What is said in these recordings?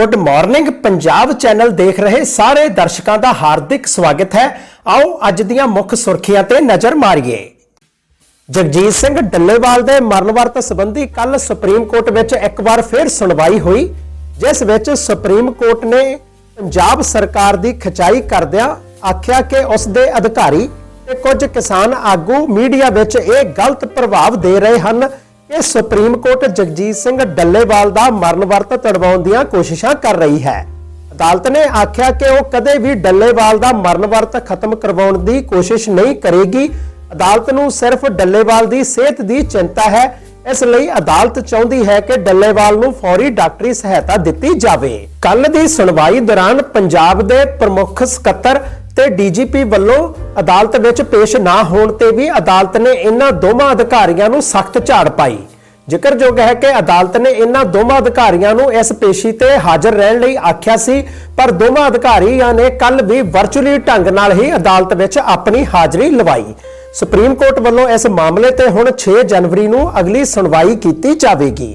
Good morning Punjab channel ਦੇਖ ਰਹੇ ਸਾਰੇ ਦਰਸ਼ਕਾਂ ਦਾ ਹਾਰਦਿਕ ਸਵਾਗਤ ਹੈ। ਆਓ ਅੱਜ ਦੀਆਂ ਮੁੱਖ ਸੁਰਖੀਆਂ ਤੇ ਨਜ਼ਰ ਮਾਰੀਏ। ਜਗਜੀਤ ਸਿੰਘ ਡੱਲੇਵਾਲ ਦੇ ਮਰਨ ਵਰਤ ਸੰਬੰਧੀ ਕੱਲ ਸੁਪਰੀਮ ਕੋਰਟ ਵਿੱਚ ਇੱਕ ਵਾਰ ਫਿਰ ਸੁਣਵਾਈ ਹੋਈ, ਜਿਸ ਵਿੱਚ ਸੁਪਰੀਮ ਕੋਰਟ ਨੇ ਪੰਜਾਬ ਸਰਕਾਰ ਦੀ ਖਚਾਈ ਕਰਦਿਆਂ ਆਖਿਆ ਕਿ ਉਸ ਦੇ ਅਧਿਕਾਰੀ ਤੇ ਕੁਝ ਕਿਸਾਨ ਆਗੂ ਮੀਡੀਆ ਵਿੱਚ ਇਹ ਗਲਤ ਪ੍ਰਭਾਵ ਦੇ ਰਹੇ ਹਨ। ਕਿ ਸੁਪਰੀਮ ਕੋਰਟ ਜਗਜੀਤ ਸਿੰਘ ਡੱਲੇਵਾਲ ਦਾ ਮਰਨ ਵਰਤ ਤੜਵਾਉਣ ਦੀਆਂ ਕੋਸ਼ਿਸ਼ਾਂ ਕਰ ਰਹੀ ਹੈ। ਅਦਾਲਤ ਨੇ ਆਖਿਆ ਕਿ ਉਹ ਕਦੇ ਵੀ ਡੱਲੇਵਾਲ ਦਾ ਮਰਨ ਵਰਤ ਖਤਮ ਕਰਵਾਉਣ ਦੀ ਕੋਸ਼ਿਸ਼ ਨਹੀਂ ਕਰੇਗੀ। ਅਦਾਲਤ ਨੂੰ ਸਿਰਫ ਡੱਲੇਵਾਲ ਦੀ ਸਿਹਤ ਦੀ ਚਿੰਤਾ ਹੈ। ਇਸ ਲਈ ਅਦਾਲਤ ਚਾਹੁੰਦੀ ਹੈ ਕਿ ਡੱਲੇਵਾਲ ਨੂੰ ਫੌਰੀ ਡਾਕਟਰੀ ਸਹਾਇਤਾ ਦਿੱਤੀ ਜਾਵੇ। ਕੱਲ ਦੀ ਸੁਣਵਾਈ ਦੌਰਾਨ ਪੰਜਾਬ ਦੇ ਪ੍ਰਮੁੱਖ ਸਕੱਤਰ ਤੇ ਡੀਜੀਪੀ ਵੱਲੋਂ ਅਦਾਲਤ ਵਿੱਚ ਪੇਸ਼ ਨਾ ਹੋਣ ਤੇ ਵੀ ਅਦਾਲਤ ਨੇ ਇਹਨਾਂ ਦੋਵਾਂ ਅਧਿਕਾਰੀਆਂ ਨੂੰ ਸਖਤ ਝਾੜ ਪਾਈ। ਜ਼ਿਕਰਯੋਗ ਹੈ ਕਿ ਅਦਾਲਤ ਨੇ ਇਹਨਾਂ ਦੋਵਾਂ ਅਧਿਕਾਰੀਆਂ ਨੂੰ ਇਸ ਪੇਸ਼ੀ ਤੇ ਹਾਜ਼ਰ ਰਹਿਣ ਲਈ ਆਖਿਆ ਸੀ, ਪਰ ਦੋਵਾਂ ਅਧਿਕਾਰੀਆਂ ਨੇ ਕੱਲ ਵੀ ਵਰਚੁਅਲੀ ਢੰਗ ਨਾਲ ਹੀ ਅਦਾਲਤ ਵਿੱਚ ਆਪਣੀ ਹਾਜ਼ਰੀ ਲਵਾਈ। ਸੁਪਰੀਮ ਕੋਰਟ ਵੱਲੋਂ ਇਸ ਮਾਮਲੇ ਤੇ ਹੁਣ 6 ਜਨਵਰੀ ਨੂੰ ਅਗਲੀ ਸੁਣਵਾਈ ਕੀਤੀ ਜਾਵੇਗੀ।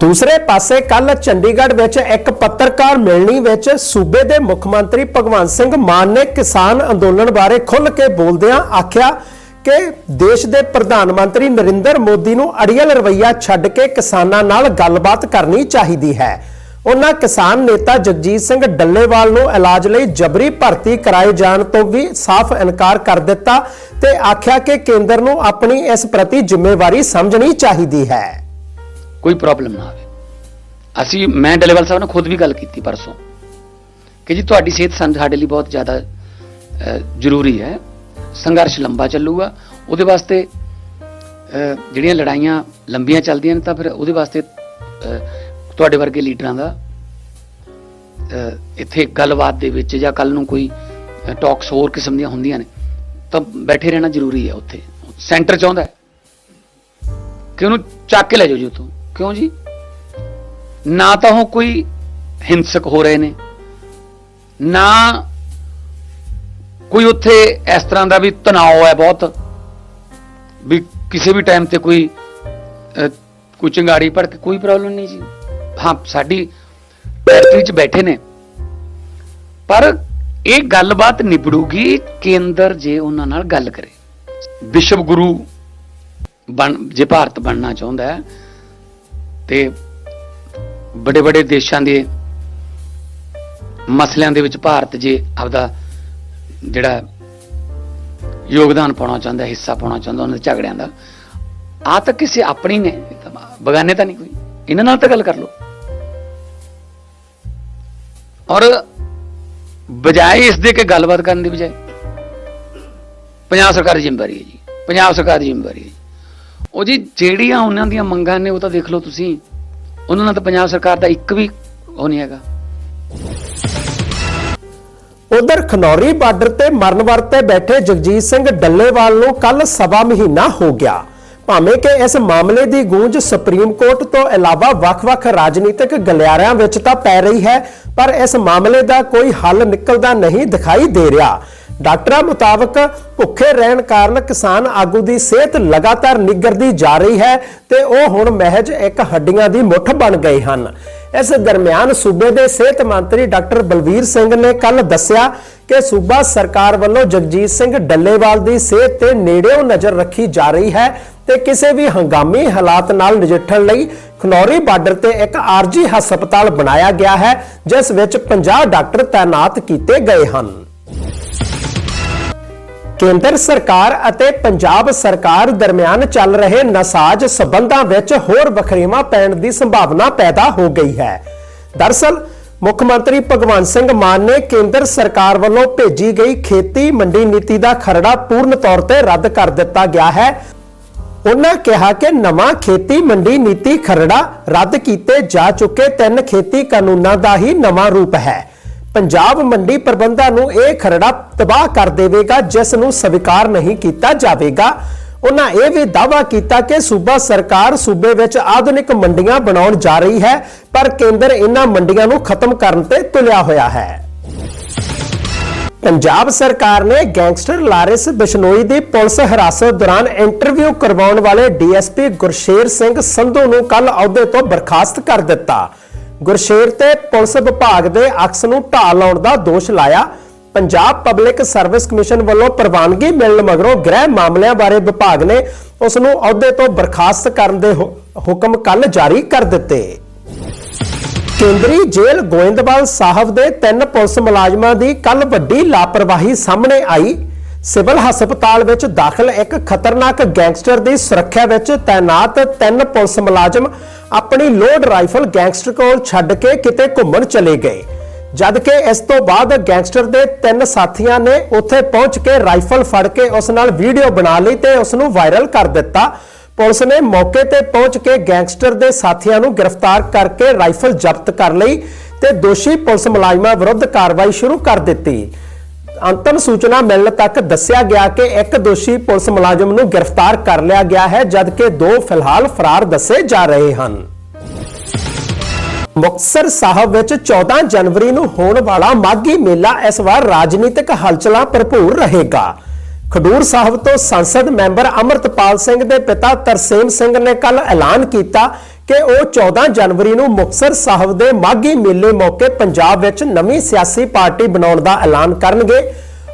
ਦੂਸਰੇ ਪਾਸੇ ਕੱਲ ਚੰਡੀਗੜ੍ਹ ਵਿੱਚ ਇੱਕ ਪੱਤਰਕਾਰ ਮਿਲਣੀ ਵਿੱਚ ਸੂਬੇ ਦੇ ਮੁੱਖ ਮੰਤਰੀ ਭਗਵੰਤ ਸਿੰਘ ਮਾਨ ਨੇ ਕਿਸਾਨ ਅੰਦੋਲਨ ਬਾਰੇ ਖੁੱਲ੍ਹ ਕੇ ਬੋਲਦਿਆਂ ਆਖਿਆ ਕਿ ਦੇਸ਼ ਦੇ ਪ੍ਰਧਾਨ ਮੰਤਰੀ ਨਰਿੰਦਰ ਮੋਦੀ ਨੂੰ ਅੜੀਅਲ ਰਵੱਈਆ ਛੱਡ ਕੇ ਕਿਸਾਨਾਂ ਨਾਲ ਗੱਲਬਾਤ ਕਰਨੀ ਚਾਹੀਦੀ ਹੈ। ਉਹਨਾਂ ਕਿਸਾਨ ਨੇਤਾ ਜਗਜੀਤ ਸਿੰਘ ਡੱਲੇਵਾਲ ਨੂੰ ਇਲਾਜ ਲਈ ਜਬਰੀ ਭਰਤੀ ਕਰਾਏ ਜਾਣ ਤੋਂ ਵੀ ਸਾਫ਼ ਇਨਕਾਰ ਕਰ ਦਿੱਤਾ ਤੇ ਆਖਿਆ ਕਿ ਕੇਂਦਰ ਨੂੰ ਆਪਣੀ ਇਸ ਪ੍ਰਤੀ ਜ਼ਿੰਮੇਵਾਰੀ ਸਮਝਣੀ ਚਾਹੀਦੀ ਹੈ। ਕੋਈ ਪ੍ਰੋਬਲਮ ਨਾ ਆਵੇ। ਅਸੀਂ, ਮੈਂ ਡਲੇਵਾਲ ਸਾਹਿਬ ਨਾਲ ਖੁਦ ਵੀ ਗੱਲ ਕੀਤੀ ਪਰਸੋਂ ਕਿ ਜੀ ਤੁਹਾਡੀ ਸਿਹਤ ਸਾਡੇ ਲਈ ਬਹੁਤ ਜ਼ਿਆਦਾ ਜ਼ਰੂਰੀ ਹੈ। ਸੰਘਰਸ਼ ਲੰਬਾ ਚੱਲੂਗਾ। ਉਹਦੇ ਵਾਸਤੇ ਜਿਹੜੀਆਂ ਲੜਾਈਆਂ ਲੰਬੀਆਂ ਚੱਲਦੀਆਂ ਨੇ, ਤਾਂ ਫਿਰ ਉਹਦੇ ਵਾਸਤੇ ਤੁਹਾਡੇ ਵਰਗੇ ਲੀਡਰਾਂ ਦਾ ਇੱਥੇ ਗੱਲਬਾਤ ਦੇ ਵਿੱਚ ਜਾਂ ਕੱਲ ਨੂੰ ਕੋਈ ਟਾਕਸ ਹੋਰ ਕਿਸਮ ਦੀਆਂ ਹੁੰਦੀਆਂ ਨੇ, ਤਾਂ ਬੈਠੇ ਰਹਿਣਾ ਜ਼ਰੂਰੀ ਹੈ ਉੱਥੇ। ਸੈਂਟਰ ਚਾਹੁੰਦਾ ਕਿ ਉਹਨੂੰ ਚੱਕ ਕੇ ਲੈ ਜਾਓ ਜੀ ਉੱਥੋਂ। ਕਿਉਂ ਜੀ? ਨਾ ਤਾਂ ਉਹ ਕੋਈ ਹਿੰਸਕ ਹੋ ਰਹੇ ਨੇ ਨਾ ਕੋਈ ਉੱਥੇ ਇਸ ਤਰ੍ਹਾਂ ਦਾ ਵੀ ਤਣਾਅ ਹੈ ਬਹੁਤ ਵੀ ਕਿਸੇ ਵੀ ਟਾਈਮ ਤੇ ਕੋਈ ਅਹ, ਕੋਈ ਚੰਗਾੜੀ ਭੜ ਕੇ ਕੋਈ ਪ੍ਰੋਬਲਮ ਨਹੀਂ ਜੀ। ਹਾਂ ਸਾਡੀ ਫੈਕਟਰੀ 'ਚ ਬੈਠੇ ਨੇ। ਪਰ ਇਹ ਗੱਲਬਾਤ ਨਿਬੜੂਗੀ ਕੇਂਦਰ ਜੇ ਉਹਨਾਂ ਨਾਲ ਗੱਲ ਕਰੇ। ਵਿਸ਼ਵ ਗੁਰੂ ਬਣ ਜੇ ਭਾਰਤ ਬਣਨਾ ਚਾਹੁੰਦਾ ਹੈ ਤੇ ਵੱਡੇ ਵੱਡੇ ਦੇਸ਼ਾਂ ਦੇ ਮਸਲਿਆਂ ਦੇ ਵਿੱਚ ਭਾਰਤ ਜੇ ਆਪਦਾ ਜਿਹੜਾ ਯੋਗਦਾਨ ਪਾਉਣਾ ਚਾਹੁੰਦਾ, ਹਿੱਸਾ ਪਾਉਣਾ ਚਾਹੁੰਦਾ, ਉਹਨਾਂ ਦੇ ਝਗੜਿਆਂ ਦਾ ਆ ਤਾਂ ਕਿਸੇ ਆਪਣੀ ਨੇ ਬਗਾਨੇ ਤਾਂ ਨਹੀਂ ਕੋਈ ਇਹਨਾਂ ਨਾਲ ਤਾਂ ਗੱਲ ਕਰ ਲਓ ਔਰ ਬਜਾਏ ਇਸ ਦੇ ਕਿ ਗੱਲਬਾਤ ਕਰਨ ਦੀ ਬਜਾਏ, ਪੰਜਾਬ ਸਰਕਾਰ ਦੀ ਜ਼ਿੰਮੇਵਾਰੀ ਹੈ ਜੀ, ਪੰਜਾਬ ਸਰਕਾਰ ਦੀ ਜ਼ਿੰਮੇਵਾਰੀ ਹੈ ਜੀ। ਉਹ ਜੀ ਜਿਹੜੀਆਂ ਉਹਨਾਂ ਦੀਆਂ ਮੰਗਾਂ ਨੇ ਉਹ ਤਾਂ ਦੇਖ ਲਓ ਤੁਸੀਂ। ਉਹਨਾਂ ਨਾਲ ਤਾਂ ਪੰਜਾਬ ਸਰਕਾਰ ਦਾ ਇੱਕ ਵੀ ਉਹ ਨਹੀਂ ਹੈਗਾ। ਉਧਰ ਖਨੌਰੀ ਬਾਰਡਰ ਤੇ ਮਰਨ ਵਰਤੇ ਬੈਠੇ ਜਗਜੀਤ ਸਿੰਘ ਡੱਲੇਵਾਲ ਨੂੰ ਕੱਲ ਸਵਾ ਮਹੀਨਾ ਹੋ ਗਿਆ। ਭਾਵੇਂ ਕਿ ਇਸ ਮਾਮਲੇ ਦੀ ਗੂੰਜ ਸੁਪਰੀਮ ਕੋਰਟ ਤੋਂ ਇਲਾਵਾ ਵੱਖ-ਵੱਖ ਰਾਜਨੀਤਿਕ ਗਲਿਆਰਿਆਂ ਵਿੱਚ ਤਾਂ ਪੈ ਰਹੀ ਹੈ, ਪਰ ਇਸ ਮਾਮਲੇ ਦਾ ਕੋਈ ਹੱਲ ਨਿਕਲਦਾ ਨਹੀਂ ਦਿਖਾਈ ਦੇ ਰਿਹਾ। ਡਾਕਟਰਾਂ ਮੁਤਾਬਕ ਭੁੱਖੇ ਰਹਿਣ ਕਾਰਨ ਕਿਸਾਨ ਆਗੂ ਦੀ ਸਿਹਤ ਲਗਾਤਾਰ ਨਿੱਗਰਦੀ ਜਾ ਰਹੀ ਹੈ ਤੇ ਉਹ ਹੁਣ ਮਹਿਜ ਇੱਕ ਹੱਡੀਆਂ ਦੀ ਮੁੱਠ ਬਣ ਗਏ ਹਨ। ਇਸ ਦਰਮਿਆਨ ਸੂਬੇ ਦੇ ਸਿਹਤ ਮੰਤਰੀ ਡਾਕਟਰ ਬਲਵੀਰ ਸਿੰਘ ਨੇ ਕੱਲ ਦੱਸਿਆ ਕਿ ਸੂਬਾ ਸਰਕਾਰ ਵੱਲੋਂ ਜਗਜੀਤ ਸਿੰਘ ਡੱਲੇਵਾਲ ਦੀ ਸਿਹਤ ਤੇ ਨੇੜਿਓਂ ਨਜ਼ਰ ਰੱਖੀ ਜਾ ਰਹੀ ਹੈ ਤੇ ਕਿਸੇ ਵੀ ਹੰਗਾਮੀ ਹਾਲਾਤ ਨਾਲ ਨਜਿੱਠਣ ਲਈ ਖਨੌਰੀ ਬਾਰਡਰ ਤੇ ਇੱਕ ਆਰਜੀ ਹਸਪਤਾਲ ਬਣਾਇਆ ਗਿਆ ਹੈ, ਜਿਸ ਵਿੱਚ 50 ਡਾਕਟਰ ਤਾਇਨਾਤ ਕੀਤੇ ਗਏ ਹਨ। ਕੇਂਦਰ ਸਰਕਾਰ ਅਤੇ ਪੰਜਾਬ ਸਰਕਾਰ ਦਰਮਿਆਨ ਚੱਲ ਰਹੇ ਨਸਾਜ ਸਬੰਧਾਂ ਵਿੱਚ ਹੋਰ ਵਖਰੇਵਾਂ ਪੈਣ ਦੀ ਸੰਭਾਵਨਾ ਪੈਦਾ ਹੋ ਗਈ ਹੈ। ਦਰਸਲ, ਮੁੱਖ ਮੰਤਰੀ ਭਗਵੰਤ ਸਿੰਘ ਮਾਨ ਨੇ ਕੇਂਦਰ ਸਰਕਾਰ ਵੱਲੋਂ ਭੇਜੀ ਗਈ ਖੇਤੀ ਮੰਡੀ ਨੀਤੀ ਦਾ ਖਰੜਾ ਪੂਰਨ ਤੌਰ ਤੇ ਰੱਦ ਕਰ ਦਿੱਤਾ ਗਿਆ ਹੈ। ਉਹਨਾਂ ਕਿਹਾ ਕਿ ਨਵਾਂ ਖੇਤੀ ਮੰਡੀ ਨੀਤੀ ਖਰੜਾ ਰੱਦ ਕੀਤੇ ਜਾ ਚੁੱਕੇ ਤਿੰਨ ਖੇਤੀ ਕਾਨੂੰਨਾਂ ਦਾ ਹੀ ਨਵਾਂ ਰੂਪ ਹੈ। ਪੰਜਾਬ ਮੰਡੀ ਪ੍ਰਬੰਧਾਂ ਨੂੰ ਇਹ ਖਰੜਾ ਤਬਾਹ ਕਰ ਦੇਵੇਗਾ, ਜਿਸ ਨੂੰ ਸਵੀਕਾਰ ਨਹੀਂ ਕੀਤਾ ਜਾਵੇਗਾ। ਉਹਨਾਂ ਇਹ ਵੀ ਦਾਅਵਾ ਕੀਤਾ ਕਿ ਸੂਬਾ ਸਰਕਾਰ ਸੂਬੇ ਵਿੱਚ ਆਧੁਨਿਕ ਮੰਡੀਆਂ ਬਣਾਉਣ ਜਾ ਰਹੀ ਹੈ, ਪਰ ਕੇਂਦਰ ਇਹਨਾਂ ਮੰਡੀਆਂ ਨੂੰ ਖਤਮ ਕਰਨ ਤੇ ਤੁਲਿਆ ਹੋਇਆ ਹੈ। ਪੰਜਾਬ ਸਰਕਾਰ ਨੇ ਗੈਂਗਸਟਰ ਲਾਰਿਸ ਬਿਸ਼ਨੋਈ ਦੀ ਪੁਲਿਸ ਹਿਰਾਸਤ ਦੌਰਾਨ ਇੰਟਰਵਿਊ ਕਰਵਾਉਣ ਵਾਲੇ ਡੀਐਸਪੀ ਗੁਰਸ਼ੇਰ ਸਿੰਘ ਸੰਧੂ ਨੂੰ ਕੱਲ ਅਹੁਦੇ ਤੋਂ ਬਰਖਾਸਤ ਕਰ ਦਿੱਤਾ। ਗੁਰਸ਼ੇਰ ਤੇ ਪੁਲਿਸ ਵਿਭਾਗ ਦੇ ਅਕਸ ਨੂੰ ਢਾਹ ਲਾਉਣ ਦਾ ਦੋਸ਼ ਲਾਇਆ। ਪੰਜਾਬ ਪਬਲਿਕ ਸਰਵਿਸ ਕਮਿਸ਼ਨ ਵੱਲੋਂ ਪ੍ਰਵਾਨਗੀ ਮਿਲਣ ਮਗਰੋਂ ਗ੍ਰਹਿ ਮਾਮਲਿਆਂ ਬਾਰੇ ਵਿਭਾਗ ਨੇ ਉਸ ਨੂੰ ਅਹੁਦੇ ਤੋਂ ਬਰਖਾਸਤ ਕਰਨ ਦੇ ਹੁਕਮ ਕੱਲ ਜਾਰੀ ਕਰ ਦਿੱਤੇ। ਕੇਂਦਰੀ ਜੇਲ੍ਹ ਗੋਇੰਦਵਾਲ ਸਾਹਿਬ ਦੇ ਤਿੰਨ ਪੁਲਿਸ ਮੁਲਾਜ਼ਮਾਂ ਦੀ ਕੱਲ ਵੱਡੀ ਲਾਪਰਵਾਹੀ ਸਾਹਮਣੇ ਆਈ। ਸਿਵਲ ਹਸਪਤਾਲ ਵਿੱਚ ਦਾਖਲ ਇੱਕ ਖਤਰਨਾਕ ਗੈਂਗਸਟਰ ਦੀ ਸੁਰੱਖਿਆ ਵਿੱਚ ਤਾਇਨਾਤ ਤਿੰਨ ਪੁਲਿਸ ਮੁਲਾਜ਼ਮ ਆਪਣੀ ਲੋਡ ਰਾਈਫਲ ਗੈਂਗਸਟਰ ਕੋਲ ਛੱਡ ਕੇ ਕਿਤੇ ਘੁੰਮਣ ਚਲੇ ਗਏ। ਜਦ ਕਿ ਇਸ ਤੋਂ ਬਾਅਦ ਗੈਂਗਸਟਰ ਦੇ ਤਿੰਨ ਸਾਥੀਆਂ ਨੇ ਉੱਥੇ ਪਹੁੰਚ ਕੇ ਰਾਈਫਲ ਫੜ ਕੇ ਉਸ ਨਾਲ ਵੀਡੀਓ ਬਣਾ ਲਈ ਤੇ ਉਸ ਨੂੰ ਵਾਇਰਲ ਕਰ ਦਿੱਤਾ। ਪੁਲਿਸ ਨੇ ਮੌਕੇ ਤੇ ਪਹੁੰਚ ਕੇ ਗੈਂਗਸਟਰ ਦੇ ਸਾਥੀਆਂ ਨੂੰ ਗ੍ਰਿਫਤਾਰ ਕਰਕੇ ਰਾਈਫਲ ਜ਼ਬਤ ਕਰ ਲਈ ਤੇ ਦੋਸ਼ੀ ਪੁਲਿਸ ਮੁਲਾਜ਼ਮਾਂ ਵਿਰੁੱਧ ਕਾਰਵਾਈ ਸ਼ੁਰੂ ਕਰ ਦਿੱਤੀ। ਅੰਤਮ ਸੂਚਨਾ ਮਿਲਣ ਤੱਕ ਦੱਸਿਆ ਗਿਆ ਕਿ ਇੱਕ ਦੋਸ਼ੀ ਪੁਲਿਸ ਮੁਲਾਜ਼ਮ ਨੂੰ ਗ੍ਰਿਫਤਾਰ ਕਰ ਲਿਆ ਗਿਆ ਹੈ, ਜਦਕਿ ਦੋ ਫਿਲਹਾਲ ਫਰਾਰ ਦੱਸੇ ਜਾ ਰਹੇ ਹਨ। ਮੁਕਤਸਰ ਸਾਹਿਬ ਵਿੱਚ 14 ਜਨਵਰੀ ਨੂੰ ਹੋਣ ਵਾਲਾ ਮਾਘੀ ਮੇਲਾ ਇਸ ਵਾਰ ਰਾਜਨੀਤਿਕ ਹਲਚਲਾਂ ਭਰਪੂਰ ਰਹੇਗਾ। ਖਡੂਰ ਸਾਹਿਬ ਤੋਂ ਸੰਸਦ ਮੈਂਬਰ ਅਮਰਤਪਾਲ ਸਿੰਘ ਦੇ ਪਿਤਾ ਤਰਸੇਮ ਸਿੰਘ ਨੇ ਕੱਲ ਐਲਾਨ ਕੀਤਾ ਕਿ ਉਹ 14 ਜਨਵਰੀ ਨੂੰ ਮੁਕਤਸਰ ਸਾਹਿਬ ਦੇ ਮਾਘੀ ਮੇਲੇ ਮੌਕੇ ਪੰਜਾਬ ਵਿੱਚ ਨਵੀਂ ਸਿਆਸੀ ਪਾਰਟੀ ਬਣਾਉਣ ਦਾ ਐਲਾਨ ਕਰਨਗੇ।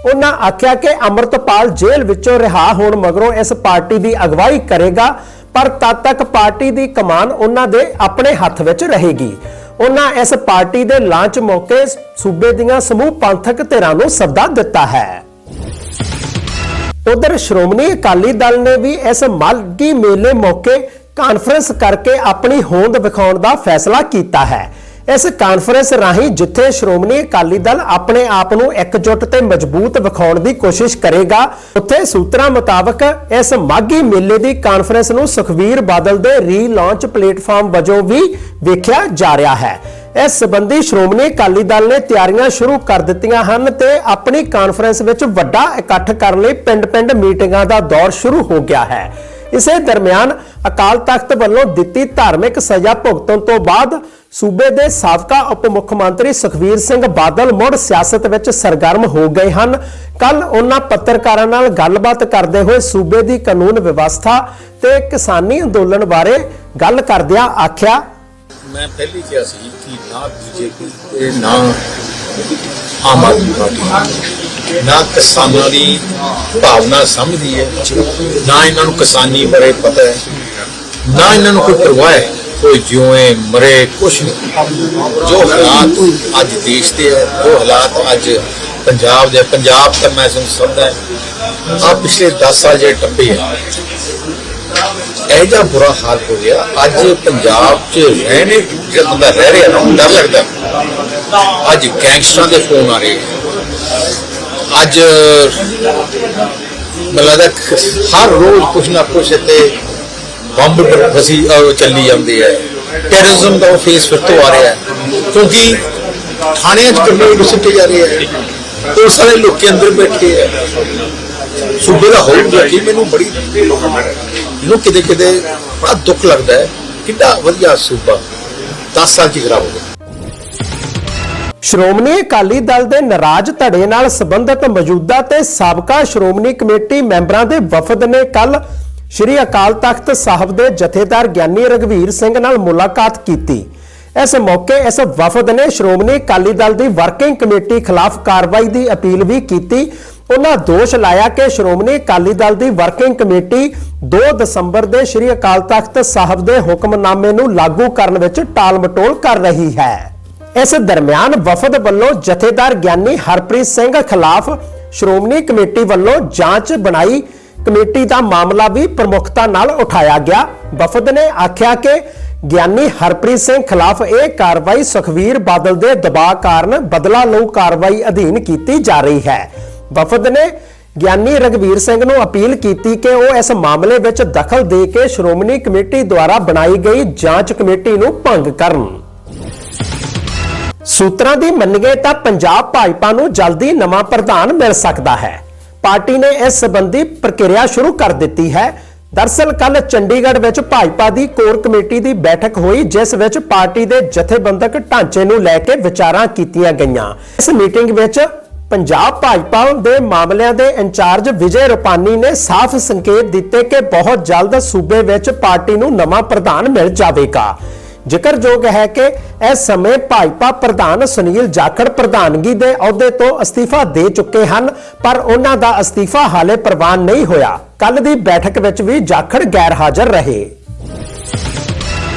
ਉਹਨਾਂ ਆਖਿਆ ਕਿ ਅਮਰਤਪਾਲ ਜੇਲ੍ਹ ਵਿੱਚੋਂ ਰਿਹਾ ਹੋਣ ਮਗਰੋਂ ਇਸ ਪਾਰਟੀ ਦੀ ਅਗਵਾਈ ਕਰੇਗਾ, ਪਰ ਤਦ ਤੱਕ ਪਾਰਟੀ ਦੀ ਕਮਾਨ ਉਹਨਾਂ ਦੇ ਆਪਣੇ ਹੱਥ ਵਿੱਚ ਰਹੇਗੀ। ਉਹਨਾਂ ਇਸ ਪਾਰਟੀ ਦੇ ਲਾਂਚ ਮੌਕੇ ਸੂਬੇ ਦੀਆਂ ਸਮੂਹ ਪੰਥਕ ਧਿਰਾਂ ਨੂੰ ਸੱਦਾ ਦਿੱਤਾ ਹੈ। ਉਧਰ ਸ਼੍ਰੋਮਣੀ ਅਕਾਲੀ ਦਲ ਨੇ ਵੀ ਇਸ ਮਾਘੀ ਮੇਲੇ ਮੌਕੇ ਕਾਨਫਰੰਸ ਕਰਕੇ ਆਪਣੀ ਹੋਂਦ ਵਿਖਾਉਣ ਦਾ ਫੈਸਲਾ ਕੀਤਾ ਹੈ। ਇਸ ਕਾਨਫਰੰਸ ਰਾਹੀਂ ਜਿੱਥੇ ਸ਼੍ਰੋਮਣੀ ਅਕਾਲੀ ਦਲ ਆਪਣੇ ਆਪ ਨੂੰ ਇਕਜੁੱਟ ਤੇ ਮਜ਼ਬੂਤ ਵਿਖਾਉਣ ਦੀ ਕੋਸ਼ਿਸ਼ ਕਰੇਗਾ, ਉੱਥੇ ਸੂਤਰਾਂ ਮੁਤਾਬਕ ਇਸ ਮਾਘੀ ਮੇਲੇ ਦੀ ਕਾਨਫਰੰਸ ਨੂੰ ਸੁਖਵੀਰ ਬਾਦਲ ਦੇ ਰੀ-ਲਾਂਚ ਪਲੇਟਫਾਰਮ ਵਜੋਂ ਵੀ ਵੇਖਿਆ ਜਾ ਰਿਹਾ ਹੈ। ਇਸ ਸਬੰਧੀ ਸ਼੍ਰੋਮਣੀ ਅਕਾਲੀ ਦਲ ਨੇ ਤਿਆਰੀਆਂ ਸ਼ੁਰੂ ਕਰ ਦਿੱਤੀਆਂ ਹਨ ਤੇ ਆਪਣੀ ਕਾਨਫਰੰਸ ਵਿੱਚ ਵੱਡਾ ਇਕੱਠ ਕਰਨ ਲਈ ਪਿੰਡ-ਪਿੰਡ ਮੀਟਿੰਗਾਂ ਦਾ ਦੌਰ ਸ਼ੁਰੂ ਹੋ ਗਿਆ ਹੈ। ਇਸੇ ਦਰਮਿਆਨ ਅਕਾਲ ਤਖਤ ਵੱਲੋਂ ਦਿੱਤੀ ਧਾਰਮਿਕ ਸਜ਼ਾ ਭੁਗਤਣ ਤੋਂ ਬਾਅਦ ਸੂਬੇ ਦੇ ਸਾਬਕਾ ਉਪ ਮੁੱਖ ਮੰਤਰੀ ਸੁਖਵੀਰ ਸਿੰਘ ਬਾਦਲ ਮੁੜ ਸਿਆਸਤ ਵਿੱਚ ਸਰਗਰਮ ਹੋ ਗਏ ਹਨ। ਕੱਲ ਉਹਨਾਂ ਪੱਤਰਕਾਰਾਂ ਨਾਲ ਗੱਲਬਾਤ ਕਰਦੇ ਹੋਏ ਸੂਬੇ ਦੀ ਕਾਨੂੰਨ ਵਿਵਸਥਾ ਤੇ ਕਿਸਾਨੀ ਅੰਦੋਲਨ ਬਾਰੇ ਗੱਲ ਕਰਦਿਆਂ ਆਖਿਆ ਮੈਂ ਪਹਿਲੀ ਕਿਹਾ ਸੀ ਕਿ ਨਾ ਬੀਜੇਪੀ ਤੇ ਨਾ ਆਮ ਆਦਮੀ ਪਾਰਟੀ। ਨਾ ਕਿਸਾਨਾਂ ਦੀ ਭਾਵਨਾ ਸਮਝਦੀ ਹੈ। ਨਾ ਇਹਨਾਂ ਨੂੰ ਕਿਸਾਨੀ ਬਾਰੇ ਪਤਾ ਹੈ। ਨਾ ਇਹਨਾਂ ਨੂੰ ਕੋਈ ਪਰਵਾਹ ਹੈ। ਕੋਈ ਜਿਉਏ, ਮਰੇ, ਕੁਛ ਨਹੀਂ। ਜੋ ਹਾਲਾਤ ਅੱਜ ਦੇਸ਼ ਦੇ ਹੈ ਉਹ ਹਾਲਾਤ ਅੱਜ ਪੰਜਾਬ ਦੇ ਪੰਜਾਬ ਤਾਂ ਮੈਂ ਤੁਹਾਨੂੰ ਸਮਝਦਾ ਹੈ ਆ ਪਿਛਲੇ 10 ਸਾਲ ਜਿਹੜੇ ਟੱਪੇ ਆ ਇਹ ਜਿਹਾ ਬੁਰਾ ਹਾਲ ਹੋ ਗਿਆ। ਅੱਜ ਪੰਜਾਬ 'ਚ ਰਹਿਣੇ ਜਦ ਬੰਦਾ ਰਹਿ ਰਿਹਾ ਨਾ ਡਰ ਲੱਗਦਾ। ਅੱਜ ਗੈਂਗਸਟਰਾਂ ਦੇ ਫੋਨ ਆ ਰਹੇ। ਅੱਜ ਮੈਨੂੰ ਹਰ ਰੋਜ਼ ਕੁਛ ਨਾ ਕੁਛ ਤੇ ਬੰਬ ਫਸੀ ਚੱਲੀ ਜਾਂਦੇ ਹੈ। ਟੈਰਰਿਜ਼ਮ ਦਾ ਫੇਸ ਫਿਰ ਤੋਂ ਆ ਰਿਹਾ ਹੈ। ਕਿਉਂਕਿ ਥਾਣਿਆਂ 'ਚ ਕੰਨੇ ਸੁੱਟੇ ਜਾ ਰਹੇ ਹੈ। ਉਹ ਸਾਰੇ ਲੋਕ ਅੰਦਰ ਬੈਠੇ ਹੈ। ਸੂਬੇ ਦਾ ਹੋਊਗਾ ਕਿ? ਮੈਨੂੰ ਬੜੀ ਨੂੰ ਕਿਤੇ ਕਿਤੇ ਬੜਾ ਦੁੱਖ ਲੱਗਦਾ ਹੈ। ਕਿੰਨਾ ਵਧੀਆ ਸੂਬਾ। 10 ਸਾਲ ਚ ਖਰਾਬ ਹੋ ਗਿਆ। ਸ਼੍ਰੋਮਣੀ ਅਕਾਲੀ ਦਲ ਦੇ ਨਾਰਾਜ਼ ਧੜੇ ਨਾਲ ਸੰਬੰਧਿਤ ਮੌਜੂਦਾ ਤੇ ਸਾਬਕਾ ਸ਼੍ਰੋਮਣੀ ਕਮੇਟੀ ਮੈਂਬਰਾਂ ਦੇ ਵਫਦ ਨੇ ਕੱਲ ਸ੍ਰੀ ਅਕਾਲ ਤਖਤ ਸਾਹਿਬ ਦੇ ਜਥੇਦਾਰ ਗਿਆਨੀ ਰਗਵੀਰ ਸਿੰਘ ਨਾਲ ਮੁਲਾਕਾਤ ਕੀਤੀ। ਇਸ ਮੌਕੇ ਇਸ ਵਫਦ ਨੇ ਸ਼੍ਰੋਮਣੀ ਅਕਾਲੀ ਦਲ ਦੀ ਵਰਕਿੰਗ ਕਮੇਟੀ ਖਿਲਾਫ ਕਾਰਵਾਈ ਦੀ ਅਪੀਲ ਵੀ ਕੀਤੀ ਉਹਨਾਂ ਦੋਸ਼ ਲਾਇਆ ਕਿ ਸ਼੍ਰੋਮਣੀ ਅਕਾਲੀ ਦਲ ਦੀ ਵਰਕਿੰਗ ਕਮੇਟੀ 2 ਦਸੰਬਰ ਦੇ ਸ੍ਰੀ ਅਕਾਲ ਤਖਤ ਸਾਹਿਬ ਦੇ ਹੁਕਮਨਾਮੇ ਨੂੰ ਲਾਗੂ ਕਰਨ ਵਿੱਚ ਟਾਲ-ਮਟੋਲ ਕਰ ਰਹੀ ਹੈ। ਇਸ ਦਰਮਿਆਨ ਵਫਦ ਵੱਲੋਂ ਜਥੇਦਾਰ ਗਿਆਨੀ ਹਰਪ੍ਰੀਤ ਸਿੰਘ ਖਿਲਾਫ ਸ਼੍ਰੋਮਣੀ ਕਮੇਟੀ ਵੱਲੋਂ ਜਾਂਚ ਬਣਾਈ। ਕਮੇਟੀ ਦਾ ਮਾਮਲਾ ਵੀ ਪ੍ਰਮੁੱਖਤਾ ਨਾਲ ਉਠਾਇਆ ਗਿਆ। ਵਫਦ ਨੇ ਆਖਿਆ ਕਿ ਗਿਆਨੀ ਹਰਪ੍ਰੀਤ ਸਿੰਘ ਖਿਲਾਫ ਇਹ ਕਾਰਵਾਈ ਸੁਖਵੀਰ ਬਾਦਲ ਦੇ ਦਬਾਅ ਕਾਰਨ ਬਦਲਾ ਲਊ ਕਾਰਵਾਈ ਅਧੀਨ ਕੀਤੀ ਜਾ ਰਹੀ ਹੈ। ਵਫਦ ਨੇ ਗਿਆਨੀ ਰਗਵੀਰ ਸਿੰਘ ਨੂੰ ਅਪੀਲ ਕੀਤੀ ਕਿ ਉਹ ਇਸ ਮਾਮਲੇ ਵਿੱਚ ਦਖਲ ਦੇ ਕੇ ਸ਼੍ਰੋਮਣੀ ਕਮੇਟੀ ਦੁਆਰਾ ਬਣਾਈ ਗਈ ਜਾਂਚ ਕਮੇਟੀ ਨੂੰ ਭੰਗ ਕਰਨ। ਸੂਤਰਾਂ ਦੀ ਮੰਨੀਏ ਤਾਂ ਪੰਜਾਬ ਭਾਜਪਾ ਨੂੰ ਜਲਦੀ ਨਵਾਂ ਪ੍ਰਧਾਨ ਮਿਲ ਸਕਦਾ ਹੈ। ਪਾਰਟੀ ਨੇ ਇਸ ਸੰਬੰਧੀ ਪ੍ਰਕਿਰਿਆ ਸ਼ੁਰੂ ਕਰ ਦਿੱਤੀ ਹੈ। ਦਰਸਲ ਕੱਲ ਚੰਡੀਗੜ੍ਹ ਵਿੱਚ ਭਾਜਪਾ ਦੀ ਕੋਰ ਕਮੇਟੀ ਦੀ ਬੈਠਕ ਹੋਈ, ਜਿਸ ਵਿੱਚ ਪਾਰਟੀ ਦੇ ਜਥੇਬੰਦਕ ਢਾਂਚੇ ਨੂੰ ਲੈ ਕੇ ਵਿਚਾਰਾਂ ਕੀਤੀਆਂ ਗਈਆਂ। ਇਸ ਮੀਟਿੰਗ ਵਿੱਚ ਪੰਜਾਬ ਭਾਜਪਾ ਦੇ ਮਾਮਲਿਆਂ ਦੇ ਇੰਚਾਰਜ ਵਿਜੇ ਰੁਪਾਨੀ ਨੇ ਸਾਫ਼ ਸੰਕੇਤ ਦਿੱਤੇ ਕਿ ਬਹੁਤ ਜਲਦ ਸੂਬੇ ਵਿੱਚ ਪਾਰਟੀ ਨੂੰ ਨਵਾਂ ਪ੍ਰਧਾਨ ਮਿਲ ਜਾਵੇਗਾ। ਜ਼ਿਕਰਯੋਗ ਹੈ ਕਿ ਇਸ ਸਮੇਂ ਭਾਜਪਾ ਪ੍ਰਧਾਨ ਸੁਨੀਲ ਜਾਖੜ ਪ੍ਰਧਾਨਗੀ ਦੇ ਅਹੁਦੇ ਤੋਂ ਅਸਤੀਫਾ ਦੇ ਚੁੱਕੇ ਹਨ, ਪਰ ਉਹਨਾਂ ਦਾ ਅਸਤੀਫਾ ਹਾਲੇ ਪ੍ਰਵਾਨ ਨਹੀਂ ਹੋਇਆ। ਕੱਲ ਦੀ ਬੈਠਕ ਵਿੱਚ ਵੀ ਜਾਖੜ ਗੈਰ ਹਾਜ਼ਰ ਰਹੇ।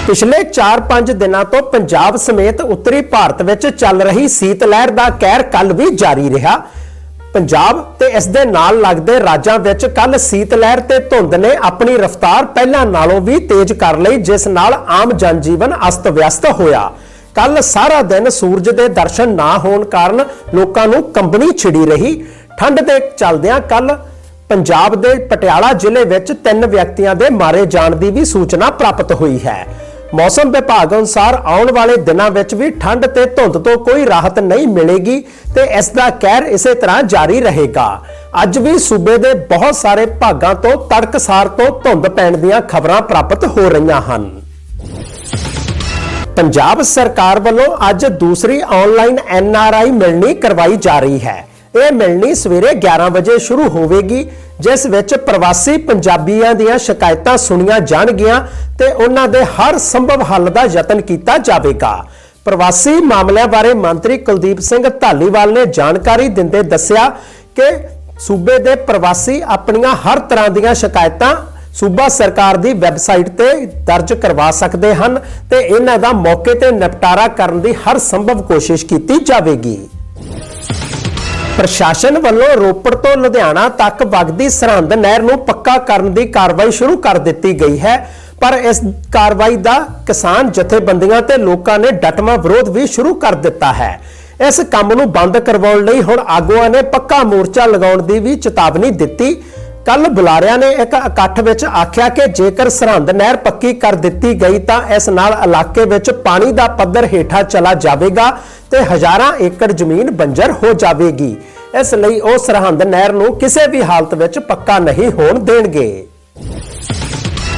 ਪਿਛਲੇ 4-5 ਦਿਨਾਂ ਤੋਂ ਪੰਜਾਬ ਸਮੇਤ ਉੱਤਰੀ ਭਾਰਤ ਵਿੱਚ ਚੱਲ ਰਹੀ ਸੀਤ ਲਹਿਰ ਦਾ ਕਹਿਰ ਕੱਲ ਵੀ ਜਾਰੀ ਰਿਹਾ। ਪੰਜਾਬ ਤੇ ਇਸ ਦੇ ਨਾਲ ਲੱਗਦੇ ਰਾਜਾਂ ਵਿੱਚ ਕੱਲ ਸੀਤ ਲਹਿਰ ਤੇ ਧੁੰਦ ਨੇ ਆਪਣੀ ਰਫ਼ਤਾਰ ਪਹਿਲਾਂ ਨਾਲੋਂ ਵੀ ਤੇਜ਼ ਕਰ ਲਈ, ਜਿਸ ਨਾਲ ਆਮ ਜਨਜੀਵਨ ਅਸਤ-ਵਿਅਸਤ ਹੋਇਆ। ਕੱਲ ਸਾਰਾ ਦਿਨ ਸੂਰਜ ਦੇ ਦਰਸ਼ਨ ਨਾ ਹੋਣ ਕਾਰਨ ਲੋਕਾਂ ਨੂੰ ਕੰਬਣੀ ਛਿੜੀ ਰਹੀ। ਠੰਡ ਦੇ ਚੱਲਦਿਆਂ ਕੱਲ ਪੰਜਾਬ ਦੇ ਪਟਿਆਲਾ ਜ਼ਿਲ੍ਹੇ ਵਿੱਚ ਤਿੰਨ ਵਿਅਕਤੀਆਂ ਦੇ ਮਾਰੇ ਜਾਣ ਦੀ ਵੀ ਸੂਚਨਾ ਪ੍ਰਾਪਤ ਹੋਈ ਹੈ। ਮੌਸਮ ਵਿਭਾਗ ਅਨੁਸਾਰ ਆਉਣ ਵਾਲੇ ਦਿਨਾਂ ਵਿੱਚ ਵੀ ਠੰਡ ਤੇ ਧੁੰਦ ਤੋਂ ਕੋਈ ਰਾਹਤ ਨਹੀਂ ਮਿਲੇਗੀ ਤੇ ਇਸ ਦਾ ਕਹਿਰ ਇਸੇ ਤਰ੍ਹਾਂ ਜਾਰੀ ਰਹੇਗਾ। ਅੱਜ ਵੀ ਸੂਬੇ ਦੇ ਬਹੁਤ ਸਾਰੇ ਭਾਗਾਂ ਤੋਂ ਤੜਕਸਾਰ ਤੋਂ ਧੁੰਦ ਪੈਣ ਦੀਆਂ ਖਬਰਾਂ ਪ੍ਰਾਪਤ ਹੋ ਰਹੀਆਂ ਹਨ। ਪੰਜਾਬ ਸਰਕਾਰ ਵੱਲੋਂ ਅੱਜ ਦੂਸਰੀ ਆਨਲਾਈਨ ਐਨਆਰਆਈ ਮਿਲਣੀ ਕਰਵਾਈ ਜਾ ਰਹੀ ਹੈ। ਇਹ ਮਿਲਣੀ ਸਵੇਰੇ 11 ਵਜੇ ਸ਼ੁਰੂ ਹੋਵੇਗੀ, ਜਿਸ ਵਿੱਚ ਪ੍ਰਵਾਸੀ ਪੰਜਾਬੀਆਂ ਦੀਆਂ ਸ਼ਿਕਾਇਤਾਂ ਸੁਣੀਆਂ ਜਾਣਗੀਆਂ ਤੇ ਉਹਨਾਂ ਦੇ ਹਰ ਸੰਭਵ ਹੱਲ ਦਾ ਯਤਨ ਕੀਤਾ ਜਾਵੇਗਾ। ਪ੍ਰਵਾਸੀ ਮਾਮਲਿਆਂ ਬਾਰੇ ਮੰਤਰੀ ਕੁਲਦੀਪ ਸਿੰਘ ਧਾਲੀਵਾਲ ਨੇ ਜਾਣਕਾਰੀ ਦਿੰਦੇ ਦੱਸਿਆ ਕਿ ਸੂਬੇ ਦੇ ਪ੍ਰਵਾਸੀ ਆਪਣੀਆਂ ਹਰ ਤਰ੍ਹਾਂ ਦੀਆਂ ਸ਼ਿਕਾਇਤਾਂ ਸੂਬਾ ਸਰਕਾਰ ਦੀ ਵੈਬਸਾਈਟ ਤੇ ਦਰਜ ਕਰਵਾ ਸਕਦੇ ਹਨ ਤੇ ਇਹਨਾਂ ਦਾ ਮੌਕੇ ਤੇ ਨਿਪਟਾਰਾ ਕਰਨ ਦੀ ਹਰ ਸੰਭਵ ਕੋਸ਼ਿਸ਼ ਕੀਤੀ ਜਾਵੇਗੀ। ਪ੍ਰਸ਼ਾਸਨ ਵੱਲੋਂ ਰੋਪੜ ਤੋਂ ਲੁਧਿਆਣਾ ਤੱਕ ਵਗਦੀ ਸਰਹੰਦ ਨਹਿਰ ਨੂੰ ਪੱਕਾ ਕਰਨ ਦੀ ਕਾਰਵਾਈ ਸ਼ੁਰੂ ਕਰ ਦਿੱਤੀ ਗਈ ਹੈ। ਪਰ ਇਸ ਕਾਰਵਾਈ ਦਾ ਕਿਸਾਨ ਜਥੇਬੰਦੀਆਂ ਤੇ ਲੋਕਾਂ ਨੇ ਡਟਵਾਂ ਵਿਰੋਧ ਵੀ ਸ਼ੁਰੂ ਕਰ ਦਿੱਤਾ ਹੈ। ਇਸ ਕੰਮ ਨੂੰ ਬੰਦ ਕਰਵਾਉਣ ਲਈ ਹੁਣ ਆਗੂਆਂ ਨੇ ਪੱਕਾ ਮੋਰਚਾ ਲਗਾਉਣ ਦੀ ਵੀ ਚੇਤਾਵਨੀ ਦਿੱਤੀ। ਕੱਲ ਬੁਲਾਰਿਆਂ ਨੇ ਇੱਕ ਇਕੱਠ ਵਿੱਚ ਆਖਿਆ ਕਿ ਜੇਕਰ ਸਰਹੰਦ ਨਹਿਰ ਪੱਕੀ ਕਰ ਦਿੱਤੀ ਗਈ ਤਾਂ ਇਸ ਨਾਲ ਇਲਾਕੇ ਵਿੱਚ ਪਾਣੀ ਦਾ ਪੱਧਰ ਹੇਠਾਂ ਚਲਾ ਜਾਵੇਗਾ ਤੇ ਹਜ਼ਾਰਾਂ ਏਕੜ ਜ਼ਮੀਨ ਬੰਜਰ ਹੋ ਜਾਵੇਗੀ। ਇਸ ਲਈ ਉਹ ਸਰਹੰਦ ਨਹਿਰ ਨੂੰ ਕਿਸੇ ਵੀ ਹਾਲਤ ਵਿੱਚ ਪੱਕਾ ਨਹੀਂ ਹੋਣ ਦੇਣਗੇ।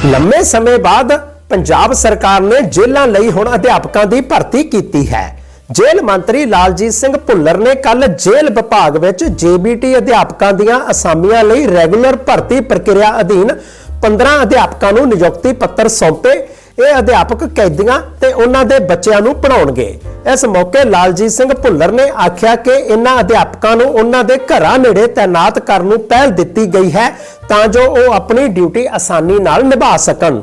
ਲੰਮੇ ਸਮੇਂ ਬਾਅਦ ਪੰਜਾਬ ਸਰਕਾਰ ਨੇ ਜੇਲ੍ਹਾਂ ਲਈ ਹੁਣ ਅਧਿਆਪਕਾਂ ਦੀ ਭਰਤੀ ਕੀਤੀ ਹੈ। ਜੇਲ੍ਹ ਮੰਤਰੀ ਲਾਲਜੀਤ ਸਿੰਘ ਭੁੱਲਰ ਨੇ ਕੱਲ ਜੇਲ੍ਹ ਵਿਭਾਗ ਵਿੱਚ ਜੇਬੀਟੀ ਅਧਿਆਪਕਾਂ ਦੀਆਂ ਅਸਾਮੀਆਂ ਲਈ ਰੈਗੂਲਰ ਭਰਤੀ ਪ੍ਰਕਿਰਿਆ ਅਧੀਨ 15 ਅਧਿਆਪਕਾਂ ਨੂੰ ਨਿਯੁਕਤੀ ਪੱਤਰ ਸੌਂਪੇ। ਇਹ ਅਧਿਆਪਕ ਕੈਦੀਆਂ ਤੇ ਉਹਨਾਂ ਦੇ ਬੱਚਿਆਂ ਨੂੰ ਪੜਾਉਣਗੇ ਇਸ ਮੌਕੇ ਲਾਲਜੀਤ ਸਿੰਘ ਭੁੱਲਰ ਨੇ ਆਖਿਆ ਕਿ ਇਹਨਾਂ ਅਧਿਆਪਕਾਂ ਨੂੰ ਉਹਨਾਂ ਦੇ ਘਰਾਂ ਨੇੜੇ ਤਾਇਨਾਤ ਕਰਨ ਨੂੰ ਪਹਿਲ ਦਿੱਤੀ ਗਈ ਹੈ ਤਾਂ ਜੋ ਉਹ ਆਪਣੀ ਡਿਊਟੀ ਆਸਾਨੀ ਨਾਲ ਨਿਭਾ ਸਕਣ।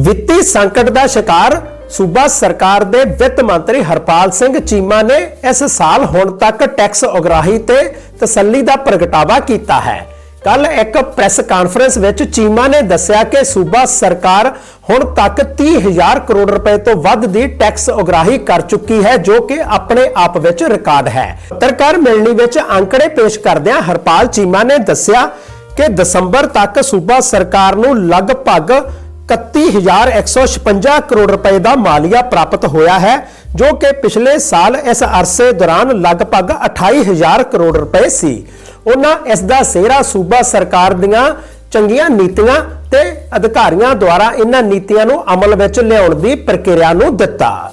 ਵਿੱਤੀ ਸੰਕਟ ਦਾ ਸ਼ਿਕਾਰ ਸੂਬਾ ਸਰਕਾਰ ਦੇ ਵਿੱਤ ਮੰਤਰੀ ਹਰਪਾਲ ਸਿੰਘ ਚੀਮਾ ਨੇ ਇਸ ਸਾਲ ਹੁਣ ਤੱਕ ਟੈਕਸ ਉਗਰਾਹੀ ਤੇ ਤਸੱਲੀ ਦਾ ਪ੍ਰਗਟਾਵਾ ਕੀਤਾ ਹੈ। ਕੱਲ ਇੱਕ ਪ੍ਰੈਸ ਕਾਨਫਰੰਸ ਵਿੱਚ ਚੀਮਾ ਨੇ ਦੱਸਿਆ ਕਿ ਸੂਬਾ ਸਰਕਾਰ ਹੁਣ ਤੱਕ 30000 ਕਰੋੜ ਰੁਪਏ ਤੋਂ ਵੱਧ ਦੀ ਟੈਕਸ ਉਗਰਾਹੀ ਕਰ ਚੁੱਕੀ ਹੈ, ਜੋ ਕਿ ਆਪਣੇ ਆਪ ਵਿੱਚ ਰਿਕਾਰਡ ਹੈ। ਪੱਤਰਕਾਰ ਮਿਲਣੀ ਵਿੱਚ ਅੰਕੜੇ ਪੇਸ਼ ਕਰਦਿਆਂ ਹਰਪਾਲ ਚੀਮਾ ਨੇ ਦੱਸਿਆ ਕਿ ਦਸੰਬਰ ਤੱਕ ਸੂਬਾ ਸਰਕਾਰ ਨੂੰ ਲਗਭਗ 31156 ਕਰੋੜ ਰੁਪਏ ਦਾ ਮਾਲੀਆ ਪ੍ਰਾਪਤ ਹੋਇਆ ਹੈ, ਜੋ ਕਿ ਪਿਛਲੇ ਸਾਲ ਇਸ ਅਰਸੇ ਦੌਰਾਨ ਲਗਭਗ 28000 ਕਰੋੜ ਰੁਪਏ ਸੀ। ਉਹਨਾਂ ਇਸ ਦਾ ਸਿਹਰਾ ਸੂਬਾ ਸਰਕਾਰ ਦੀਆਂ ਚੰਗੀਆਂ ਨੀਤੀਆਂ ਤੇ ਅਧਿਕਾਰੀਆਂ ਦੁਆਰਾ ਇਹਨਾਂ ਨੀਤੀਆਂ ਨੂੰ ਅਮਲ ਵਿੱਚ ਲਿਆਉਣ ਦੀ ਪ੍ਰਕਿਰਿਆ ਨੂੰ ਦਿੱਤਾ।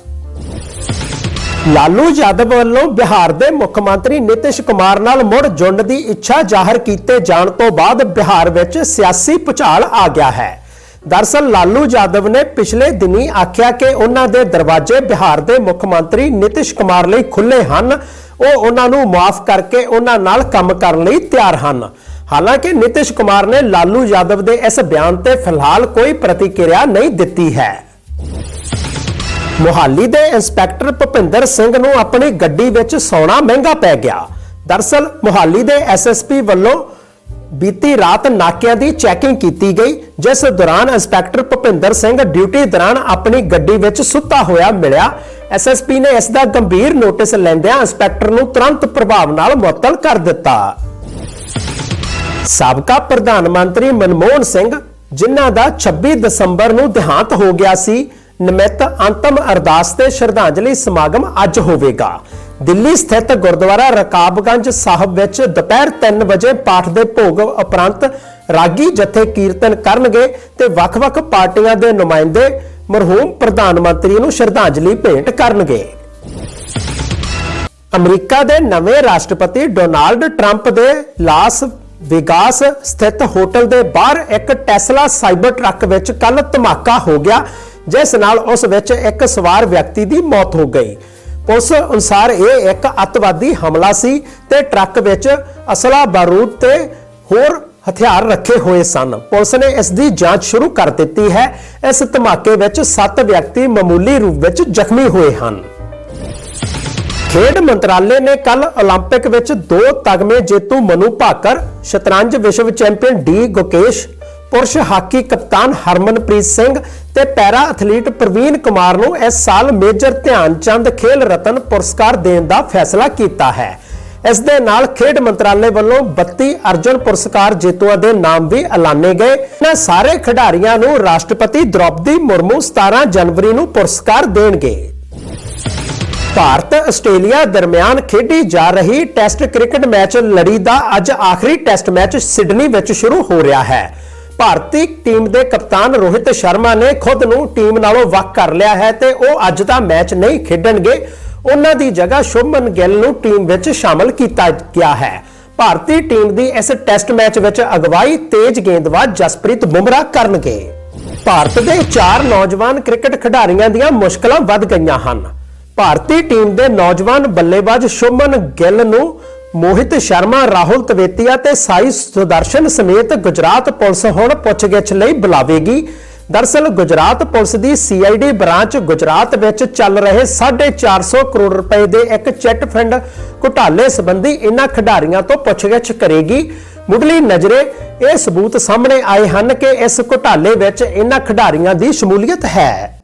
ਲਾਲੂ ਯਾਦਵ ਵੱਲੋਂ ਬਿਹਾਰ ਦੇ ਮੁੱਖ ਮੰਤਰੀ ਨਿਤਿਸ਼ ਕੁਮਾਰ ਨਾਲ ਮੁੜ ਜੁੜਨ ਦੀ ਇੱਛਾ ਜ਼ਾਹਰ ਕੀਤੇ ਜਾਣ ਤੋਂ ਬਾਅਦ ਬਿਹਾਰ ਵਿੱਚ ਸਿਆਸੀ ਭੁਚਾਲ ਆ ਗਿਆ ਹੈ। ਦਰਸਲ ਲਾਲੂ ਯਾਦਵ ਨੇ ਪਿਛਲੇ ਦਿਨੀ ਆਖਿਆ ਕਿ ਉਹਨਾਂ ਦੇ ਦਰਵਾਜ਼ੇ ਬਿਹਾਰ ਦੇ ਮੁੱਖ ਮੰਤਰੀ ਨਿਤਿਸ਼ ਕੁਮਾਰ ਲਈ ਖੁੱਲੇ ਹਨ। ਉਹ ਉਹਨਾਂ ਨੂੰ ਮਾਫ ਕਰਕੇ ਉਹਨਾਂ ਨਾਲ ਕੰਮ ਕਰਨ ਲਈ ਤਿਆਰ ਹਨ। ਹਾਲਾਂਕਿ ਨਿਤਿਸ਼ ਕੁਮਾਰ ਨੇ ਲਾਲੂ ਯਾਦਵ ਦੇ ਇਸ ਬਿਆਨ ਤੇ ਫਿਲਹਾਲ ਕੋਈ ਪ੍ਰਤੀਕਿਰਿਆ ਨਹੀਂ ਦਿੱਤੀ ਹੈ। ਮੁਹਾਲੀ ਦੇ ਇੰਸਪੈਕਟਰ ਭੁਪਿੰਦਰ ਸਿੰਘ ਨੂੰ ਆਪਣੀ ਗੱਡੀ ਵਿੱਚ ਸੌਣਾ ਮਹਿੰਗਾ ਪੈ ਗਿਆ। ਦਰਸਲ ਮੁਹਾਲੀ ਦੇ ਐਸਐਸਪੀ ਵੱਲੋਂ ਬੀਤੀ ਰਾਤ ਨਾਕਿਆਂ ਦੀ ਚੈਕਿੰਗ ਕੀਤੀ ਗਈ। ਜਿਸ ਦੌਰਾਨ ਇੰਸਪੈਕਟਰ ਭੁਪਿੰਦਰ ਸਿੰਘ ਡਿਊਟੀ ਦੌਰਾਨ ਆਪਣੀ ਗੱਡੀ ਵਿੱਚ ਸੁੱਤਾ ਹੋਇਆ ਮਿਲਿਆ। ਐਸਐਸਪੀ ਨੇ ਇਸ ਦਾ ਗੰਭੀਰ ਨੋਟਿਸ ਲੈਂਦਿਆਂ ਇੰਸਪੈਕਟਰ ਨੂੰ ਤੁਰੰਤ ਪ੍ਰਭਾਵ ਨਾਲ ਮੁਅੱਤਲ ਕਰ ਦਿੱਤਾ। ਸਾਬਕਾ ਪ੍ਰਧਾਨ ਮੰਤਰੀ ਮਨਮੋਹਨ ਸਿੰਘ, ਜਿਨ੍ਹਾਂ ਦਾ 26 ਦਸੰਬਰ ਨੂੰ ਦੇਹਾਂਤ ਹੋ ਗਿਆ ਸੀ, ਨਿਮਿਤ ਅੰਤਮ ਅਰਦਾਸ ਤੇ ਸ਼ਰਧਾਂਜਲੀ ਸਮਾਗਮ ਅੱਜ ਹੋਵੇਗਾ। ਦਿੱਲੀ ਸਥਿਤ ਗੁਰਦੁਆਰਾ ਰਕਾਬਗੰਜ ਸਾਹਿਬ ਵਿੱਚ ਦੁਪਹਿਰ 3 ਵਜੇ ਪਾਠ ਦੇ ਭੋਗ ਉਪਰੰਤ ਰਾਗੀ ਜਥੇ ਕੀਰਤਨ ਕਰਨਗੇ ਤੇ ਵੱਖ-ਵੱਖ ਪਾਰਟੀਆਂ ਦੇ ਨੁਮਾਇੰਦੇ ਮਰਹੂਮ ਪ੍ਰਧਾਨ ਮੰਤਰੀ ਨੂੰ ਸ਼ਰਧਾਂਜਲੀ ਭੇਂਟ ਕਰਨਗੇ। ਅਮਰੀਕਾ ਦੇ ਨਵੇਂ ਰਾਸ਼ਟਰਪਤੀ ਡੋਨਾਲਡ ਟਰੰਪ ਦੇ ਲਾਸ ਵੇਗਾਸ ਸਥਿਤ ਹੋਟਲ ਦੇ ਬਾਹਰ ਇੱਕ ਟੈਸਲਾ ਸਾਈਬਰ ਟਰੱਕ ਵਿੱਚ ਕੱਲ ਧਮਾਕਾ ਹੋ ਗਿਆ, ਜਿਸ ਨਾਲ ਉਸ ਵਿੱਚ ਇੱਕ ਸਵਾਰ ਵਿਅਕਤੀ ਦੀ ਮੌਤ ਹੋ ਗਈ। ਪੁਲਿਸ ਅਨੁਸਾਰ ਇਹ ਇੱਕ ਅੱਤਵਾਦੀ ਹਮਲਾ ਸੀ ਤੇ ਟਰੱਕ ਵਿੱਚ ਅਸਲਾ ਬਾਰੂਦ ਤੇ ਹੋਰ ਹਥਿਆਰ ਰੱਖੇ ਹੋਏ ਸਨ ਪੁਲਿਸ ਨੇ ਇਸ ਦੀ ਜਾਂਚ ਸ਼ੁਰੂ ਕਰ ਦਿੱਤੀ ਹੈ ਇਸ ਧਮਾਕੇ ਵਿੱਚ 7 ਵਿਅਕਤੀ ਮਾਮੂਲੀ ਰੂਪ ਵਿੱਚ ਜ਼ਖਮੀ ਹੋਏ ਹਨ ਖੇਡ ਮੰਤਰਾਲੇ ਨੇ ਕੱਲ 올림픽 ਵਿੱਚ ਦੋ ਤਗਮੇ ਜੇਤੂ ਮਨੂ ਭਾਕਰ ਸ਼ਤਰੰਜ ਵਿਸ਼ਵ ਚੈਂਪੀਅਨ ਡੀ ਗੁਕੇਸ਼ ਪੁਰਸ਼ ਹਾਕੀ ਕਪਤਾਨ ਹਰਮਨਪ੍ਰੀਤ ਸਿੰਘ ਤੇ ਪੈਰਾ ਐਥਲੀਟ ਪ੍ਰਵੀਨ ਕੁਮਾਰ ਨੂੰ ਇਸ ਸਾਲ ਮੇਜਰ ਧਿਆਨ ਚੰਦ ਖੇਲ ਰਤਨ ਪੁਰਸਕਾਰ ਦੇਣ ਦਾ ਫੈਸਲਾ ਕੀਤਾ ਹੈ ਇਸ ਦੇ ਨਾਲ ਖੇਡ ਮੰਤਰਾਲੇ ਵੱਲੋਂ 32 ਅਰਜੁਨ ਪੁਰਸਕਾਰ ਜੇਤੂਆਂ ਦੇ ਨਾਮ ਵੀ ਐਲਾਨੇ ਗਏ। ਇਹਨਾਂ ਸਾਰੇ ਖਿਡਾਰੀਆਂ ਨੂੰ ਰਾਸ਼ਟਰਪਤੀ ਦ੍ਰੌਪਦੀ ਮੁਰਮੂ 17 ਜਨਵਰੀ ਨੂੰ ਪੁਰਸਕਾਰ ਦੇਣਗੇ। ਭਾਰਤ ਆਸਟ੍ਰੇਲੀਆ ਦਰਮਿਆਨ ਖੇਡੀ ਜਾ ਰਹੀ ਟੈਸਟ ਕ੍ਰਿਕਟ ਮੈਚ ਲੜੀ ਦਾ ਅੱਜ ਆਖਰੀ ਟੈਸਟ ਮੈਚ ਸਿਡਨੀ ਵਿੱਚ ਸ਼ੁਰੂ ਹੋ ਰਿਹਾ ਹੈ। ਭਾਰਤੀ ਟੀਮ ਦੇ ਕਪਤਾਨ ਰੋਹਿਤ ਸ਼ਰਮਾ ਨੇ ਖੁਦ ਨੂੰ ਟੀਮ ਨਾਲੋਂ ਵੱਖ ਕਰ ਲਿਆ ਹੈ ਤੇ ਉਹ ਅੱਜ ਦਾ ਮੈਚ ਨਹੀਂ ਖੇਡਣਗੇ। ਉਹਨਾਂ ਦੀ ਜਗ੍ਹਾ ਸ਼ੁਭਮਨ ਗਿੱਲ ਨੂੰ ਟੀਮ ਵਿੱਚ ਸ਼ਾਮਲ ਕੀਤਾ ਗਿਆ ਹੈ। ਭਾਰਤੀ ਟੀਮ ਦੀ ਇਸ ਟੈਸਟ ਮੈਚ ਵਿੱਚ ਅਗਵਾਈ ਤੇਜ਼ ਗੇਂਦਬਾਜ਼ ਜਸਪ੍ਰੀਤ ਬੁਮਰਾਹ ਕਰਨਗੇ। ਭਾਰਤ ਦੇ ਚਾਰ ਨੌਜਵਾਨ ਕ੍ਰਿਕਟ ਖਿਡਾਰੀਆਂ ਦੀਆਂ ਮੁਸ਼ਕਲਾਂ ਵੱਧ ਗਈਆਂ ਹਨ। ਭਾਰਤੀ ਟੀਮ ਦੇ ਨੌਜਵਾਨ ਬੱਲੇਬਾਜ਼ ਸ਼ੁਭਮਨ ਗਿੱਲ ਨੂੰ ਮੋਹਿਤ ਸ਼ਰਮਾ, ਰਾਹੁਲ ਤਵੇਤੀਆ ਤੇ ਸਾਈ ਸੁਦਰਸ਼ਨ ਸਮੇਤ ਗੁਜਰਾਤ ਪੁਲਿਸ ਹੁਣ ਪੁੱਛਗਿੱਛ ਲਈ ਬੁਲਾਵੇਗੀ। ਦਰਸਲ ਗੁਜਰਾਤ ਪੁਲਿਸ ਦੀ ਸੀਆਈਡੀ ਬ੍ਰਾਂਚ ਗੁਜਰਾਤ ਵਿੱਚ ਚੱਲ ਰਹੇ 450 ਕਰੋੜ ਰੁਪਏ ਦੇ ਇੱਕ ਚਿੱਟ ਫੰਡ ਘੁਟਾਲੇ ਸੰਬੰਧੀ ਇਹਨਾਂ ਖਿਡਾਰੀਆਂ ਤੋਂ ਪੁੱਛਗਿੱਛ ਕਰੇਗੀ। ਮੁੱਢਲੀ ਨਜ਼ਰੇ ਇਹ ਸਬੂਤ ਸਾਹਮਣੇ ਆਏ ਹਨ ਕਿ ਇਸ ਘੁਟਾਲੇ ਵਿੱਚ ਇਹਨਾਂ ਖਿਡਾਰੀਆਂ ਦੀ ਸ਼ਮੂਲੀਅਤ ਹੈ।